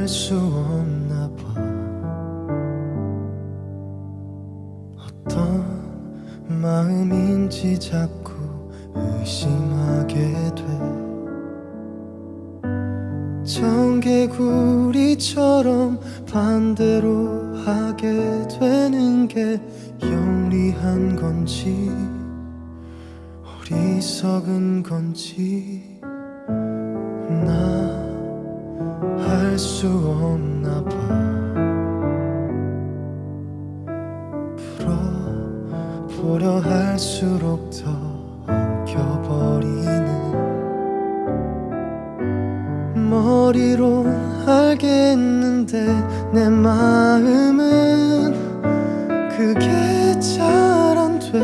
알 수 없나 봐. 어떤 마음인지 자꾸 의심하게 돼. 청개구리처럼 반대로 하게 되는 게 영리한 건지 어리석은 건지. 할수 없나 봐. 풀어 보려 할수록 더 엉켜버리는 머리로 알겠는데 내 마음은 그게 잘 안 돼.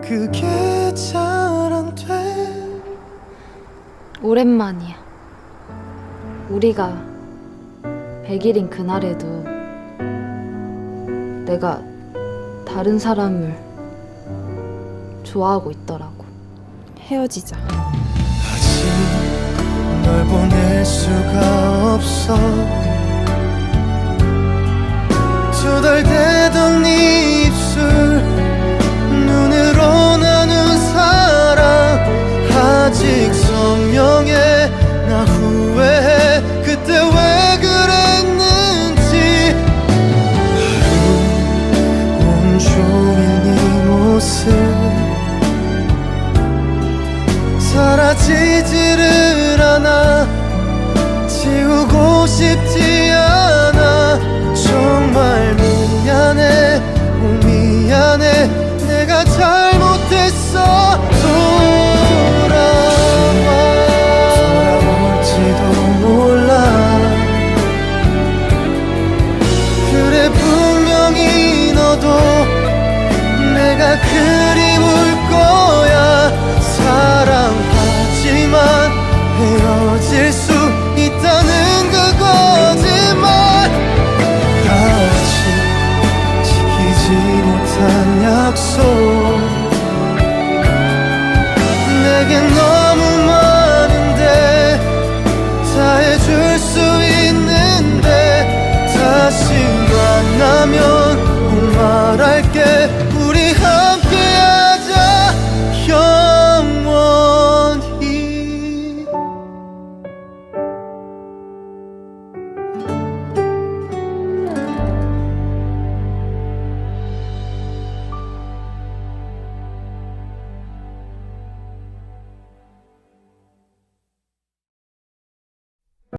그게 잘 안 돼. 오랜만이야. 우리가 100일인 그날에도 내가 다른 사람을 좋아하고 있더라고. 헤어지자. 다시 널 보낼 수가 없어 투덜대 싶지 않아. 정말 미안해. 어, 미안해. 내가 잘못했어. 돌아와 돌아올지도 몰라. 그래 분명히 너도 내가 그리울 거야. 사랑하지만 헤어 내겐